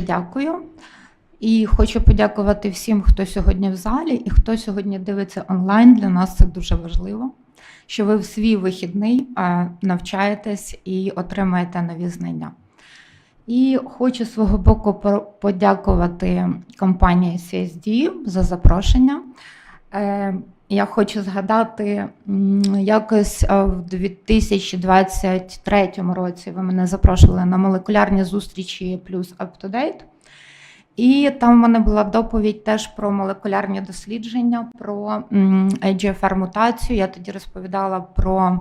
Дякую. І хочу подякувати всім, хто сьогодні в залі і хто сьогодні дивиться онлайн. Для нас це дуже важливо, що ви в свій вихідний е, навчаєтесь і отримаєте нові знання. І хочу свого боку подякувати компанії CSD за запрошення. Я хочу згадати, якось е, в 2023 році ви мене запрошували на молекулярні зустрічі плюс UpToDate. І там в мене була доповідь теж про молекулярні дослідження, про м, EGFR-мутацію. Я тоді розповідала про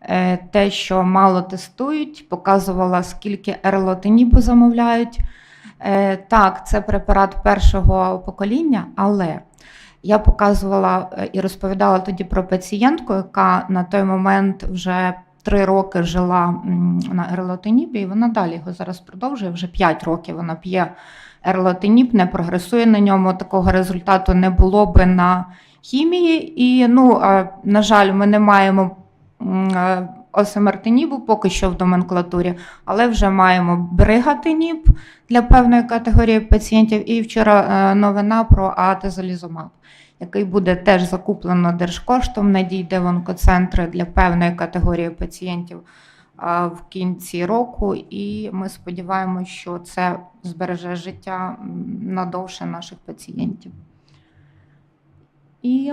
е, те, що мало тестують, показувала, скільки ерлотинібу замовляють. Е, Так, це препарат першого покоління, але я показувала е, і розповідала тоді про пацієнтку, яка на той момент вже три роки жила на ерлотинібі, і вона далі його зараз продовжує. Вже 5 років вона п'є ерлотиніб, не прогресує на ньому. Такого результату не було би на хімії. І, ну, е, на жаль, ми не маємо е, осемертинібу поки що в номенклатурі, але вже маємо бригатиніб для певної категорії пацієнтів. І вчора е, новина про атезолізумаб, який буде теж закуплено держкоштом, надійде в онкоцентри для певної категорії пацієнтів в кінці року. І ми сподіваємося, що це збереже життя надовше наших пацієнтів. І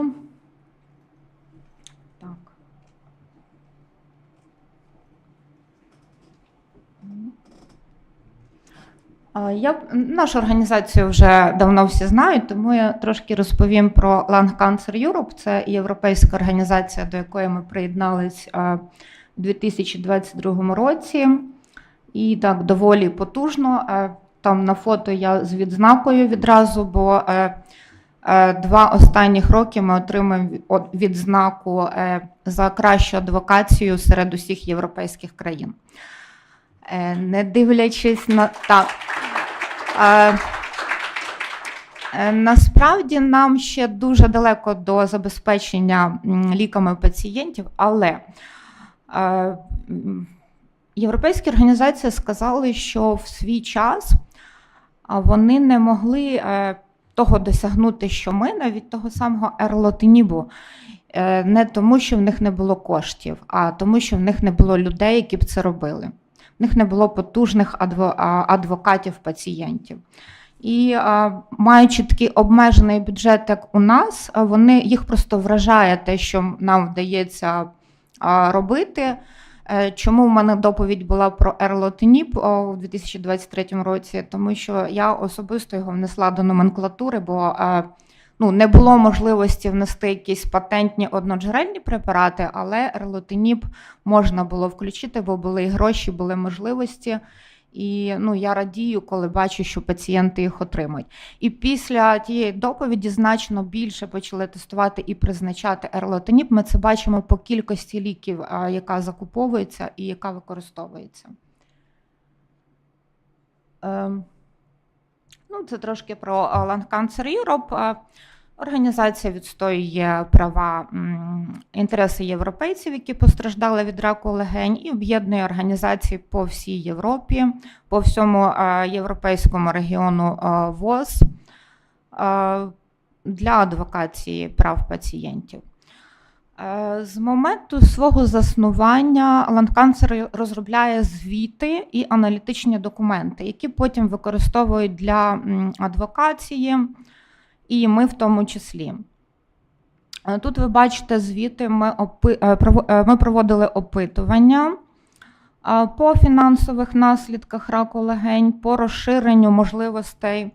Я нашу організацію вже давно всі знають, тому я трошки розповім про Lung Cancer Europe. Це європейська організація, до якої ми приєднались у 2022 році. І так доволі потужно. Там на фото я з відзнакою відразу, бо е, е, два останніх роки ми отримуємо відзнаку е, за кращу адвокацію серед усіх європейських країн. Не дивлячись на так. Е, Насправді нам ще дуже далеко до забезпечення ліками пацієнтів, але е, європейські організації сказали, що в свій час вони не могли е, того досягнути, що ми, навіть того самого ерлотинібу. Не тому, що в них не було коштів, а тому, що в них не було людей, які б це робили. В них не було потужних адво- адвокатів пацієнтів. І маючи такий обмежений бюджет, як у нас, вони їх просто вражає те, що нам вдається робити. Е, Чому в мене доповідь була про ерлотиніб у 2023 році? Тому що я особисто його внесла до номенклатури, бо е, ну, не було можливості внести якісь патентні одноджерельні препарати, але ерлотиніб можна було включити, бо були і гроші, були можливості. І ну, я радію, коли бачу, що пацієнти їх отримують. І після тієї доповіді значно більше почали тестувати і призначати ерлотиніб. Ми це бачимо по кількості ліків, яка закуповується і яка використовується. Ну, це трошки про а, Lung Cancer Europe. Організація відстоює права інтереси європейців, які постраждали від раку легень, і об'єднує організації по всій Європі, по всьому е, європейському регіону е, ВОЗ е, для адвокації прав пацієнтів. Е, З моменту свого заснування Ланканцер розробляє звіти і аналітичні документи, які потім використовують для адвокації, і ми в тому числі. Е, Тут ви бачите звіти, ми, опи... е, ми проводили опитування по фінансових наслідках раку легень, по розширенню можливостей.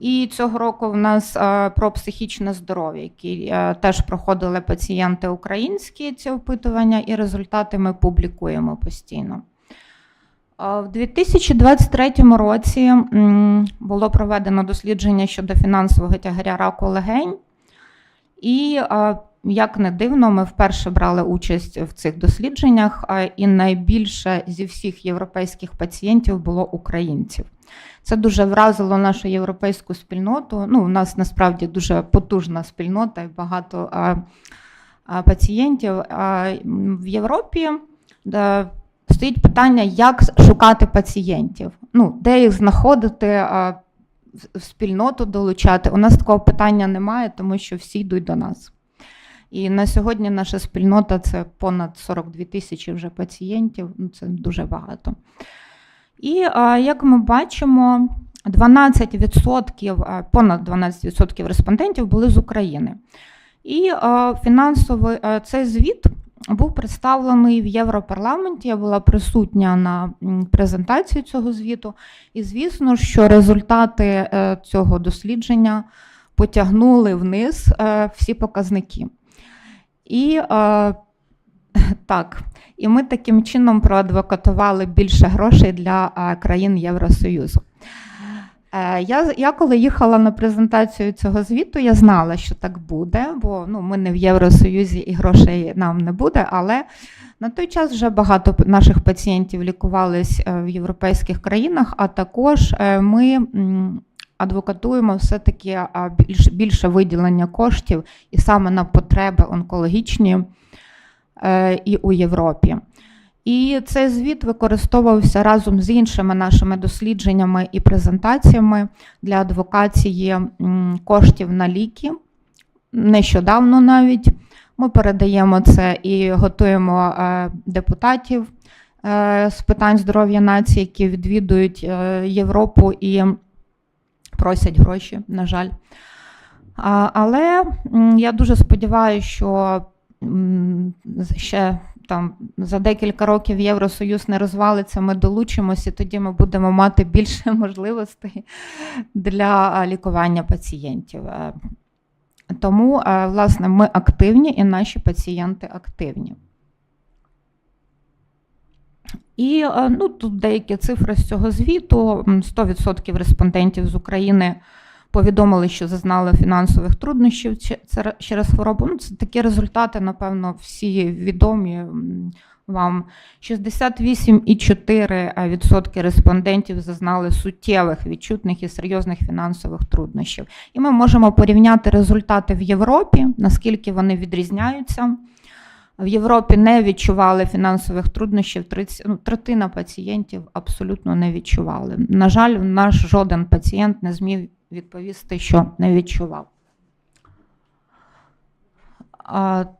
І цього року в нас е, про психічне здоров'я, які е, теж проходили пацієнти українські ці опитування, і результати ми публікуємо постійно. Е, В 2023 році було проведено дослідження щодо фінансового тягаря раку легень. І як не дивно, ми вперше брали участь в цих дослідженнях, і найбільше зі всіх європейських пацієнтів було українців. Це дуже вразило нашу європейську спільноту. Ну, у нас насправді дуже потужна спільнота і багато а, а, пацієнтів. А, в Європі де стоїть питання, як шукати пацієнтів, ну, де їх знаходити, а, в спільноту долучати. У нас такого питання немає, тому що всі йдуть до нас. І на сьогодні наша спільнота це понад 42 тисячі вже пацієнтів, ну це дуже багато. І як ми бачимо, 12%, понад 12% респондентів були з України. І а, фінансовий цей звіт був представлений в Європарламенті. Я була присутня на презентації цього звіту. І звісно, що результати е, цього дослідження потягнули вниз е, всі показники. І е, так, і ми таким чином проадвокатували більше грошей для країн Євросоюзу. Е, Я, я коли їхала на презентацію цього звіту, я знала, що так буде, бо ну, ми не в Євросоюзі і грошей нам не буде. Але на той час вже багато наших пацієнтів лікувались е, в європейських країнах, а також е, ми адвокатуємо все-таки більше виділення коштів і саме на потреби онкологічні і у Європі. І цей звіт використовувався разом з іншими нашими дослідженнями і презентаціями для адвокації коштів на ліки. Нещодавно навіть ми передаємо це і готуємо е, депутатів е, з питань здоров'я нації, які відвідують е, Європу і просять гроші, на жаль. Але я дуже сподіваюся, що ще там за декілька років Євросоюз не розвалиться, ми долучимося, тоді ми будемо мати більше можливостей для лікування пацієнтів. Е, Тому, е, власне, ми активні і наші пацієнти активні. І е, ну, тут деякі цифри з цього звіту. 100% респондентів з України повідомили, що зазнали фінансових труднощів через хворобу. Ну, це такі результати, напевно, всі відомі вам. 68,4% респондентів зазнали суттєвих, відчутних і серйозних фінансових труднощів. І ми можемо порівняти результати в Європі, наскільки вони відрізняються. В Європі не відчували фінансових труднощів. 30, ну, третина пацієнтів абсолютно не відчували. На жаль, наш жоден пацієнт не зміг відповісти, що не відчував.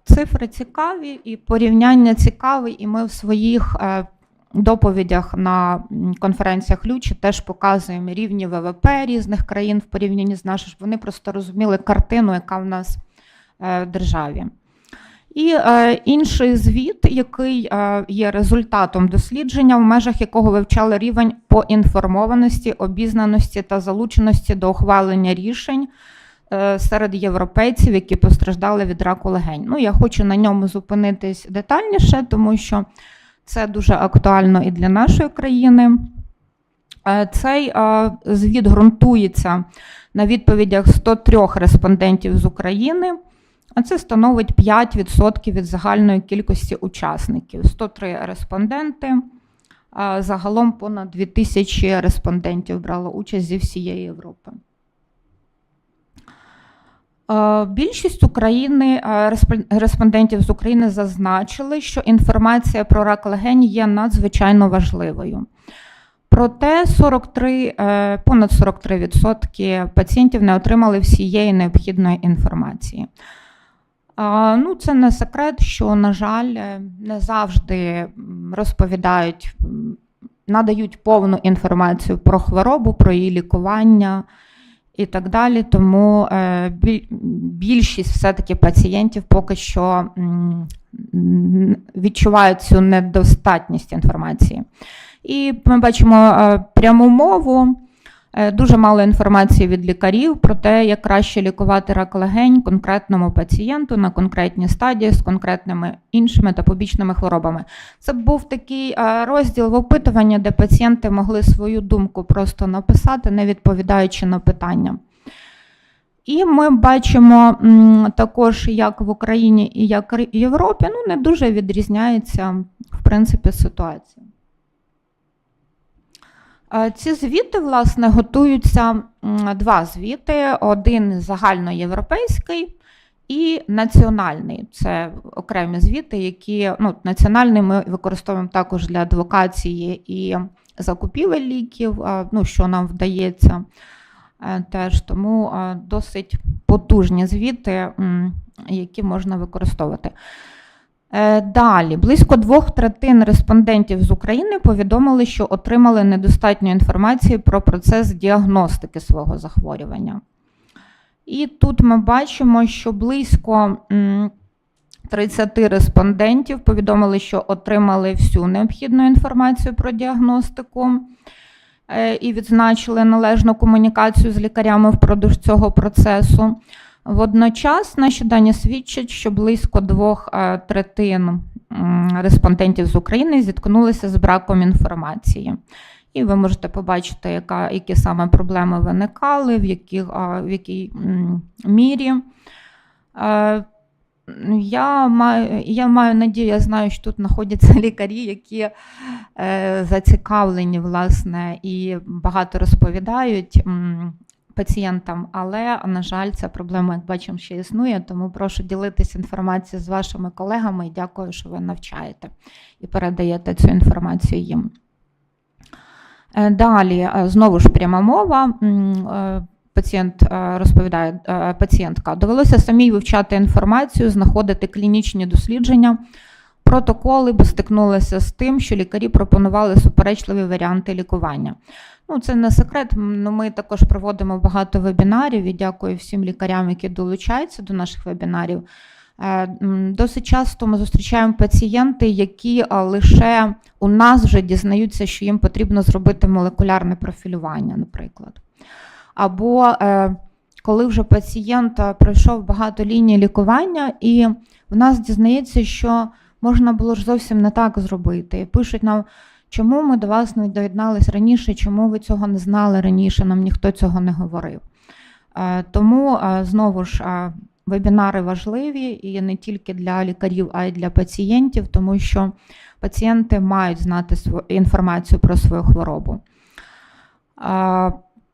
Цифри цікаві і порівняння цікаві, і ми в своїх е, доповідях на конференціях Лючі теж показуємо рівні ВВП різних країн в порівнянні з нашим, щоб вони просто розуміли картину, яка в нас е, в державі. І е, інший звіт, який е, є результатом дослідження, в межах якого вивчали рівень поінформованості, обізнаності та залученості до ухвалення рішень е, серед європейців, які постраждали від раку легень. Ну, я хочу на ньому зупинитись детальніше, тому що це дуже актуально і для нашої країни. Цей звіт ґрунтується на відповідях 103 респондентів з України. А це становить 5% від загальної кількості учасників. 103 респонденти. Загалом понад 2000 респондентів брало участь зі всієї Європи. Більшість України респондентів з України зазначили, що інформація про рак легень є надзвичайно важливою. Проте 43, е, понад 43% пацієнтів не отримали всієї необхідної інформації. Ну, це не секрет, що, на жаль, не завжди розповідають, надають повну інформацію про хворобу, про її лікування і так далі. Тому е, більшість все-таки пацієнтів поки що відчувають цю недостатність інформації. І ми бачимо е, пряму мову. Е, Дуже мало інформації від лікарів про те, як краще лікувати рак легень конкретному пацієнту на конкретній стадії з конкретними іншими та побічними хворобами. Це був такий е, розділ в опитуванні, де пацієнти могли свою думку просто написати, не відповідаючи на питання. І ми бачимо також, як в Україні і як в Європі, ну не дуже відрізняється в принципі ситуація. Е, Ці звіти, власне, готуються два звіти: один загальноєвропейський І національний це окремі звіти, які ну, національний ми використовуємо також для адвокації і закупівель ліків, ну, що нам вдається е, теж. Тому досить потужні звіти, які можна використовувати. Е, Далі, близько двох третин респондентів з України повідомили, що отримали недостатньо інформації про процес діагностики свого захворювання. І тут ми бачимо, що близько 30 респондентів повідомили, що отримали всю необхідну інформацію про діагностику е, і відзначили належну комунікацію з лікарями впродовж цього процесу. Водночас наші дані свідчать, що близько двох е, третин респондентів з України зіткнулися з браком інформації. І ви можете побачити, яка, які саме проблеми виникали, в, яких, а, в якій мірі. Е, Я маю, я маю надію, я знаю, що тут знаходяться лікарі, які е, зацікавлені, власне, і багато розповідають пацієнтам, але, на жаль, ця проблема, як бачимо, ще існує, тому прошу ділитися інформацією з вашими колегами і дякую, що ви навчаєте і передаєте цю інформацію їм. Е, Далі, е, знову ж пряма мова. Е, Пацієнт розповідає, пацієнтка, довелося самій вивчати інформацію, знаходити клінічні дослідження, протоколи, бо стикнулася з тим, що лікарі пропонували суперечливі варіанти лікування. Ну, це не секрет. ну, Ми також проводимо багато вебінарів і дякую всім лікарям, які долучаються до наших вебінарів. Е, Досить часто ми зустрічаємо пацієнти, які лише у нас вже дізнаються, що їм потрібно зробити молекулярне профілювання, наприклад. Або е, коли вже пацієнт пройшов багато ліній лікування, і в нас дізнається, що можна було ж зовсім не так зробити. Пишуть нам, чому ми до вас не доєднались раніше, чому ви цього не знали раніше, нам ніхто цього не говорив. Е, Тому е, знову ж е, вебінари важливі і не тільки для лікарів, а й для пацієнтів, тому що пацієнти мають знати інформацію про свою хворобу.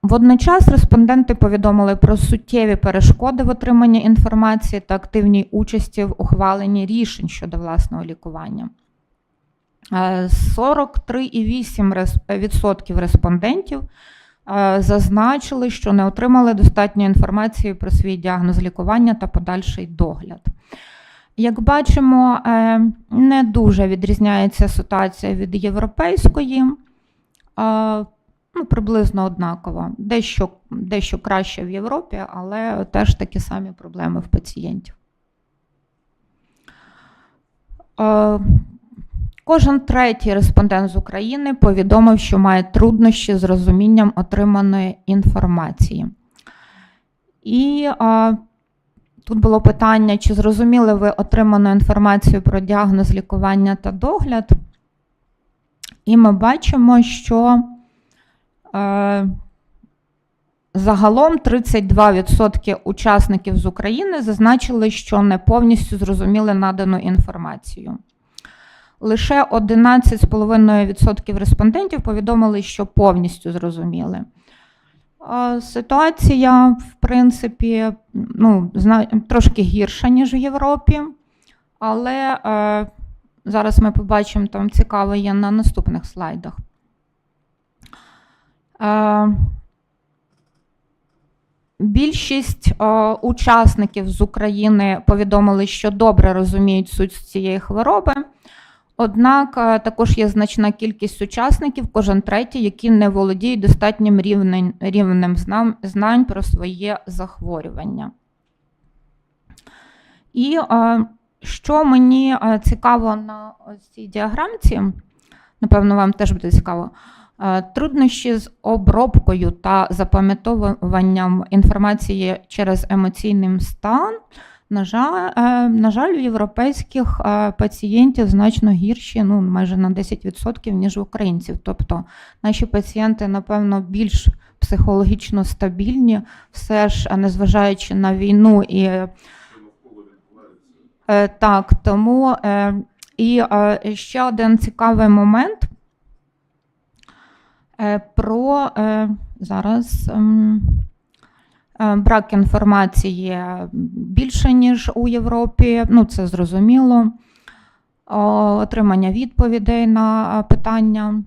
Е, Водночас респонденти повідомили про суттєві перешкоди в отриманні інформації та активній участі в ухваленні рішень щодо власного лікування. Е, 43,8% респондентів е, зазначили, що не отримали достатньо інформації про свій діагноз лікування та подальший догляд. Як бачимо, е, не дуже відрізняється ситуація від європейської, е, ну, приблизно однаково. Дещо, дещо краще в Європі, але теж такі самі проблеми в пацієнтів. Е, Кожен третій респондент з України повідомив, що має труднощі з розумінням отриманої інформації. І е, тут було питання, чи зрозуміли ви отриману інформацію про діагноз лікування та догляд. І ми бачимо, що загалом 32% учасників з України зазначили, що не повністю зрозуміли надану інформацію. Лише 11,5% респондентів повідомили, що повністю зрозуміли. Е, Ситуація, в принципі, ну, трошки гірша, ніж в Європі, але е, зараз ми побачимо, там цікаво є на наступних слайдах. Більшість учасників з України повідомили, що добре розуміють суть цієї хвороби. Однак також є значна кількість учасників, кожен третій, які не володіють достатнім рівнем, рівнем знань про своє захворювання. І що мені цікаво на цій діаграмці, напевно, вам теж буде цікаво. Е, Труднощі з обробкою та запам'ятовуванням інформації через емоційний стан. На жаль, е, на жаль, у європейських е, пацієнтів значно гірші, ну майже на 10%, ніж у українців. Тобто наші пацієнти, напевно, більш психологічно стабільні, все ж, незважаючи на війну і так, тому і ще один цікавий момент про зараз. ем, е, Брак інформації. Більше, ніж у Європі. Ну, це зрозуміло. Отримання відповідей на е, питання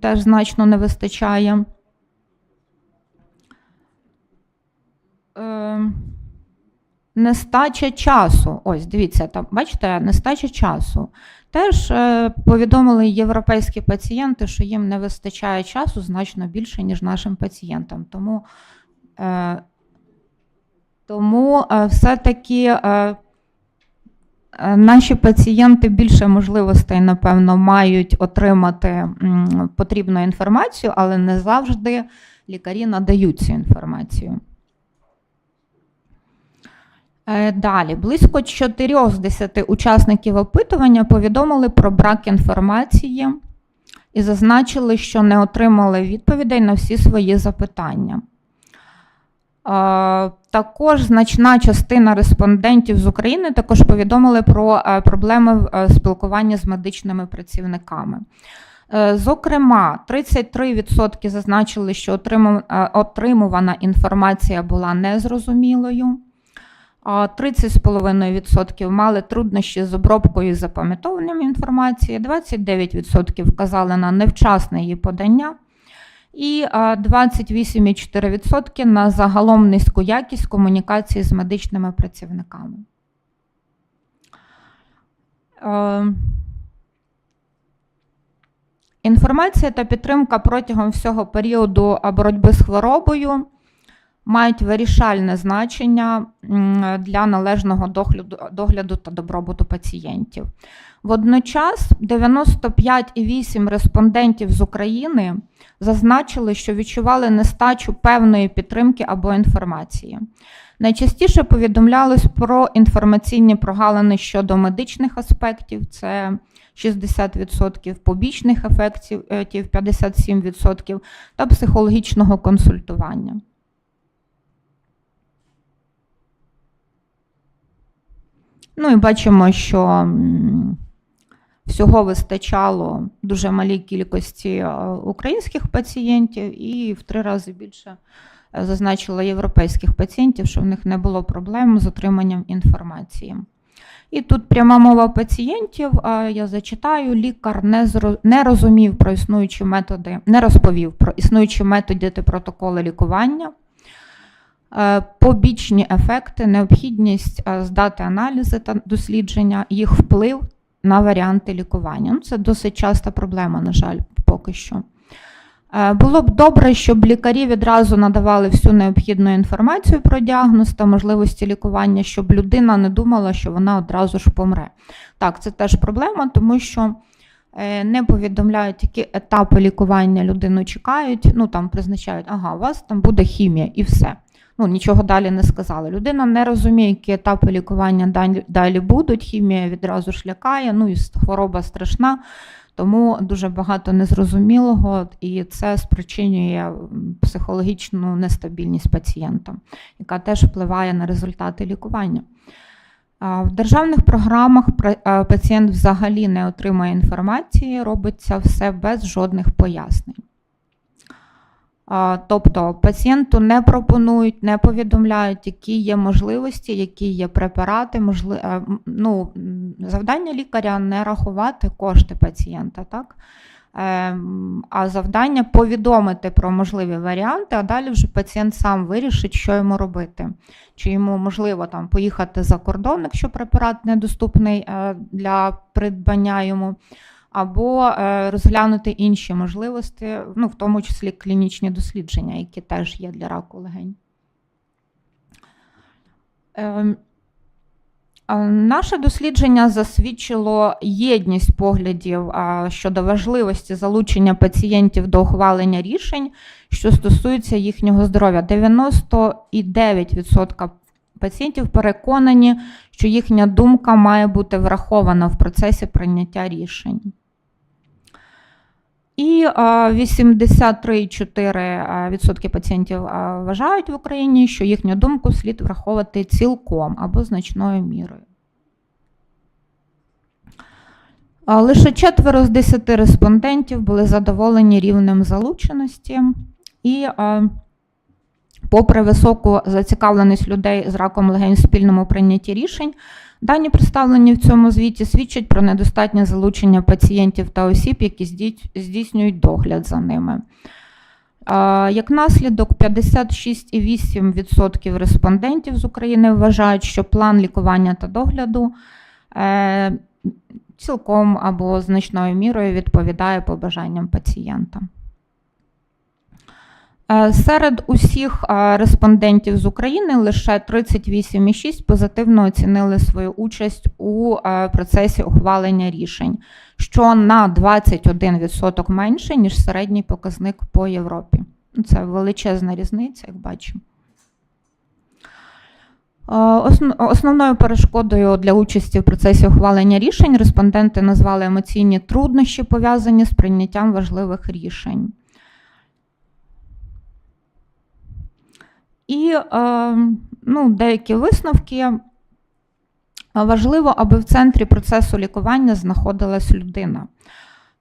теж значно не вистачає. Нестача часу. Ось, дивіться, там, бачите, нестача часу. Теж е, повідомили європейські пацієнти, що їм не вистачає часу значно більше, ніж нашим пацієнтам. Тому, е, тому е, все-таки е, е, наші пацієнти більше можливостей, напевно, мають отримати м, потрібну інформацію, але не завжди лікарі надають цю інформацію. Е, Далі, близько 4 з 10 учасників опитування повідомили про брак інформації і зазначили, що не отримали відповідей на всі свої запитання. Е, Також значна частина респондентів з України також повідомили про е, проблеми в спілкуванні з медичними працівниками. Зокрема, 33% зазначили, що отримувана інформація була незрозумілою. А 30,5% мали труднощі з обробкою і запам'ятовуванням інформації, 29% вказали на невчасне її подання, і а, 28,4% на загалом низьку якість комунікації з медичними працівниками. Е, Інформація та підтримка протягом всього періоду боротьби з хворобою мають вирішальне значення для належного догляду, догляду та добробуту пацієнтів. Водночас 95,8 респондентів з України зазначили, що відчували нестачу певної підтримки або інформації. Найчастіше повідомлялось про інформаційні прогалини щодо медичних аспектів, це 60%, побічних ефектів е, 57% та психологічного консультування. Ну і бачимо, що всього вистачало дуже малій кількості е, українських пацієнтів, і в три рази більше е, зазначило європейських пацієнтів, що в них не було проблем з отриманням інформації. І тут пряма мова пацієнтів. Я зачитаю, лікар не не розумів про існуючі методи, не розповів про існуючі методи та протоколи лікування. Е, Побічні ефекти, необхідність е, здати аналізи та дослідження, їх вплив на варіанти лікування. Ну, це досить часта проблема, на жаль, поки що. Е, Було б добре, щоб лікарі відразу надавали всю необхідну інформацію про діагноз та можливості лікування, щоб людина не думала, що вона одразу ж помре. Так, це теж проблема, тому що не повідомляють, які етапи лікування людину чекають. Ну там призначають, ага, у вас там буде хімія і все. Ну, нічого далі не сказали. Людина не розуміє, які етапи лікування далі- будуть. Хімія відразу ж лякає, ну і хвороба страшна, тому дуже багато незрозумілого, і це спричинює психологічну нестабільність пацієнта, яка теж впливає на результати лікування. В державних програмах пацієнт взагалі не отримує інформації, робиться все без жодних пояснень. Тобто пацієнту не пропонують, не повідомляють, які є можливості, які є препарати. Можли... е, Ну, завдання лікаря не рахувати кошти пацієнта, так? Ем, А завдання повідомити про можливі варіанти, а далі вже пацієнт сам вирішить, що йому робити. Чи йому можливо там поїхати за кордон, якщо препарат недоступний е, для придбання йому, або е, розглянути інші можливості, ну, в тому числі клінічні дослідження, які теж є для раку легень. Ем, Наше дослідження засвідчило єдність поглядів щодо важливості залучення пацієнтів до ухвалення рішень, що стосуються їхнього здоров'я. 99% пацієнтів переконані, що їхня думка має бути врахована в процесі прийняття рішень. І а, 83,4% пацієнтів вважають в Україні, що їхню думку слід враховувати цілком або значною мірою. Лише четверо з 10 респондентів були задоволені рівнем залученості, і Попри високу зацікавленість людей з раком легень в спільному прийнятті рішень, дані, представлені в цьому звіті, свідчать про недостатнє залучення пацієнтів та осіб, які здійснюють догляд за ними. Як наслідок, 56,8% респондентів з України вважають, що план лікування та догляду е, цілком або значною мірою відповідає побажанням пацієнта. Е, Серед усіх е, респондентів з України лише 38,6 позитивно оцінили свою участь у е, процесі ухвалення рішень, що на 21% менше, ніж середній показник по Європі. Ну, Це величезна різниця, як бачимо. Основною перешкодою для участі в процесі ухвалення рішень респонденти назвали емоційні труднощі, пов'язані з прийняттям важливих рішень. І е, ну, деякі висновки. Важливо, аби в центрі процесу лікування знаходилась людина.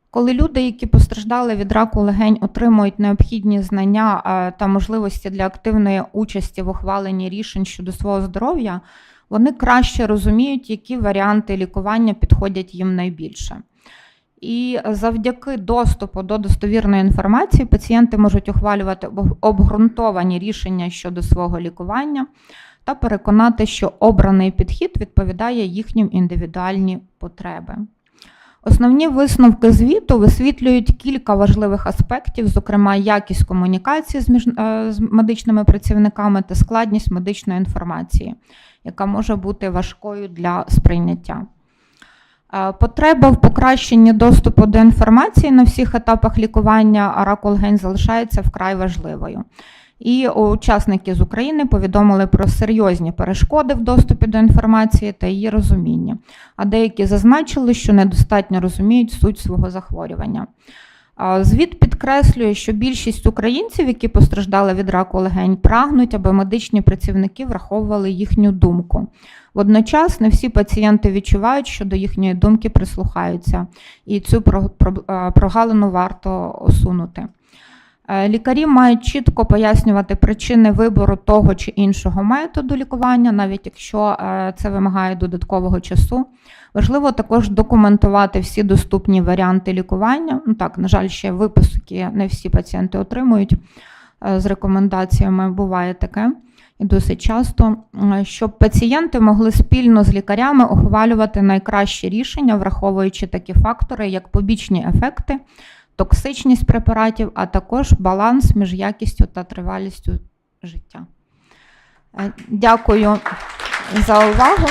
Коли люди, які постраждали від раку легень, отримують необхідні знання е, та можливості для активної участі в ухваленні рішень щодо свого здоров'я, вони краще розуміють, які варіанти лікування підходять їм найбільше. І завдяки доступу до достовірної інформації пацієнти можуть ухвалювати обґрунтовані рішення щодо свого лікування та переконати, що обраний підхід відповідає їхнім індивідуальні потреби. Основні висновки звіту висвітлюють кілька важливих аспектів, зокрема якість комунікації з, між, е, з медичними працівниками та складність медичної інформації, яка може бути важкою для сприйняття. Е, Потреба в покращенні доступу до інформації на всіх етапах лікування раку залишається вкрай важливою. І учасники з України повідомили про серйозні перешкоди в доступі до інформації та її розуміння. А деякі зазначили, що недостатньо розуміють суть свого захворювання. Звіт підкреслює, що більшість українців, які постраждали від раку легень, прагнуть, аби медичні працівники враховували їхню думку. Водночас не всі пацієнти відчувають, що до їхньої думки прислухаються, і цю про- про- прогалину варто усунути. Е, Лікарі мають чітко пояснювати причини вибору того чи іншого методу лікування, навіть якщо е, це вимагає додаткового часу. Важливо також документувати всі доступні варіанти лікування. Ну так, на жаль, ще виписки не всі пацієнти отримують е, з рекомендаціями. Буває таке і досить часто, щоб пацієнти могли спільно з лікарями ухвалювати найкращі рішення, враховуючи такі фактори, як побічні ефекти, токсичність препаратів, а також баланс між якістю та тривалістю життя. Е, Дякую за увагу.